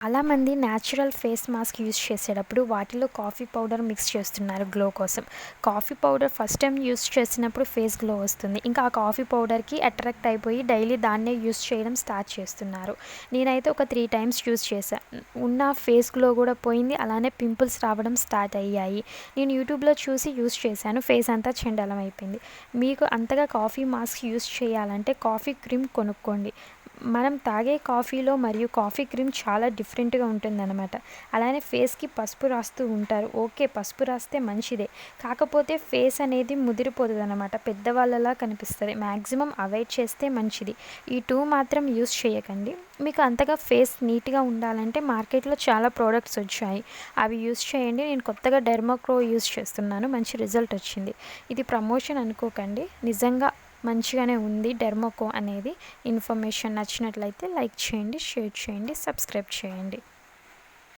చాలామంది natural face mask use చేసేటప్పుడు వాటిలో కాఫీ పౌడర్ మిక్స్ చేస్తున్నారు గ్లో కోసం. Coffee powder first time use చేసినప్పుడు ఫేస్ గ్లో వస్తుంది. ఇంకా ఆ కాఫీ పౌడర్కి అట్రాక్ట్ అయిపోయి డైలీ దాన్నే యూస్ చేయడం స్టార్ట్ చేస్తున్నారు. నేనైతే ఒక త్రీ టైమ్స్ యూస్ చేశాను ఉన్న ఫేస్ గ్లో కూడా పోయింది. అలానే పింపుల్స్ రావడం స్టార్ట్ అయ్యాయి. నేను యూట్యూబ్లో చూసి యూస్ చేశాను. ఫేస్ అంతా చెండలం అయిపోయింది. మీకు అంతగా కాఫీ మాస్క్ యూస్ చేయాలంటే కాఫీ క్రీమ్ కొనుక్కోండి. మనం తాగే కాఫీలో మరియు కాఫీ క్రీమ్ చాలా డిఫరెంట్గా ఉంటుందన్నమాట. అలానే ఫేస్కి పసుపు రాస్తూ ఉంటారు. ఓకే పసుపు రాస్తే మంచిదే. కాకపోతే ఫేస్ అనేది ముదిరిపోతుంది అనమాట పెద్దవాళ్ళలా కనిపిస్తుంది. మ్యాక్సిమం అవాయిడ్ చేస్తే మంచిది. ఈ టూ మాత్రం యూస్ చేయకండి. మీకు అంతగా ఫేస్ నీట్గా ఉండాలంటే మార్కెట్లో చాలా ప్రోడక్ట్స్ వచ్చాయి. అవి యూస్ చేయండి. నేను కొత్తగా డెర్మోక్రో యూస్ చేస్తున్నాను. మంచి రిజల్ట్ వచ్చింది. ఇది ప్రమోషన్ అనుకోకండి. నిజంగా మంచిగానే ఉంది డెర్మోకో అనేది. ఇన్ఫర్మేషన్ నచ్చినట్లయితే లైక్ చేయండి షేర్ చేయండి సబ్స్క్రైబ్ చేయండి.